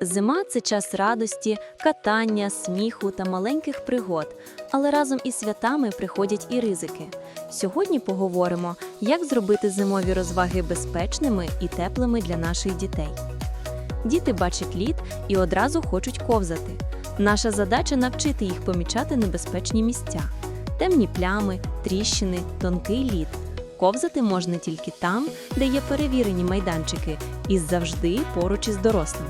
Зима це час радості, катання, сміху та маленьких пригод, але разом із святами приходять і ризики. Сьогодні поговоримо, як зробити зимові розваги безпечними і теплими для наших дітей. Діти бачать лід і одразу хочуть ковзати. Наша задача навчити їх помічати небезпечні місця: темні плями, тріщини, тонкий лід. Ковзати можна тільки там, де є перевірені майданчики, і завжди поруч із дорослим.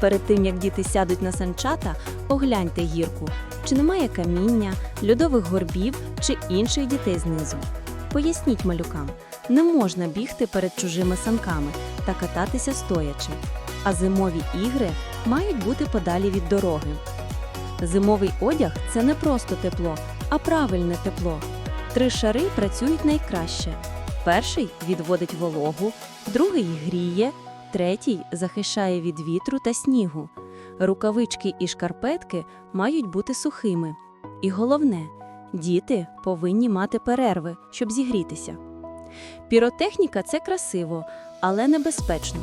Перед тим як діти сядуть на санчата, огляньте гірку, чи немає каміння, льодових горбів чи інших дітей знизу. Поясніть малюкам, не можна бігти перед чужими санками та кататися стоячи, а зимові ігри мають бути подалі від дороги. Зимовий одяг це не просто тепло, а правильне тепло. Три шари працюють найкраще. Перший відводить вологу, другий гріє, третій захищає від вітру та снігу. Рукавички і шкарпетки мають бути сухими. І головне, діти повинні мати перерви, щоб зігрітися. Піротехніка це красиво, але небезпечно.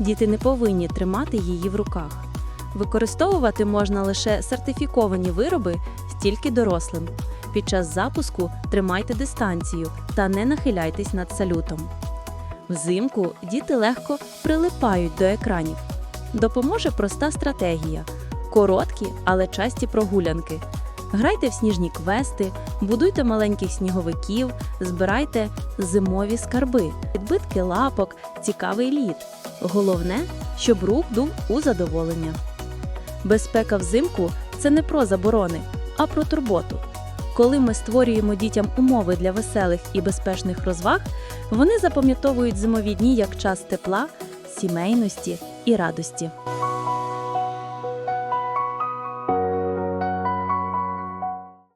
Діти не повинні тримати її в руках. Використовувати можна лише сертифіковані вироби стільки дорослим. Під час запуску тримайте дистанцію та не нахиляйтесь над салютом. Взимку діти легко прилипають до екранів. Допоможе проста стратегія: короткі, але часті прогулянки. Грайте в сніжні квести, будуйте маленьких сніговиків, збирайте зимові скарби, відбитки лапок, цікавий лід. Головне, щоб рух був у задоволення. Безпека взимку це не про заборони, а про турботу. Коли ми створюємо дітям умови для веселих і безпечних розваг, вони запам'ятовують зимові дні як час тепла, сімейності і радості.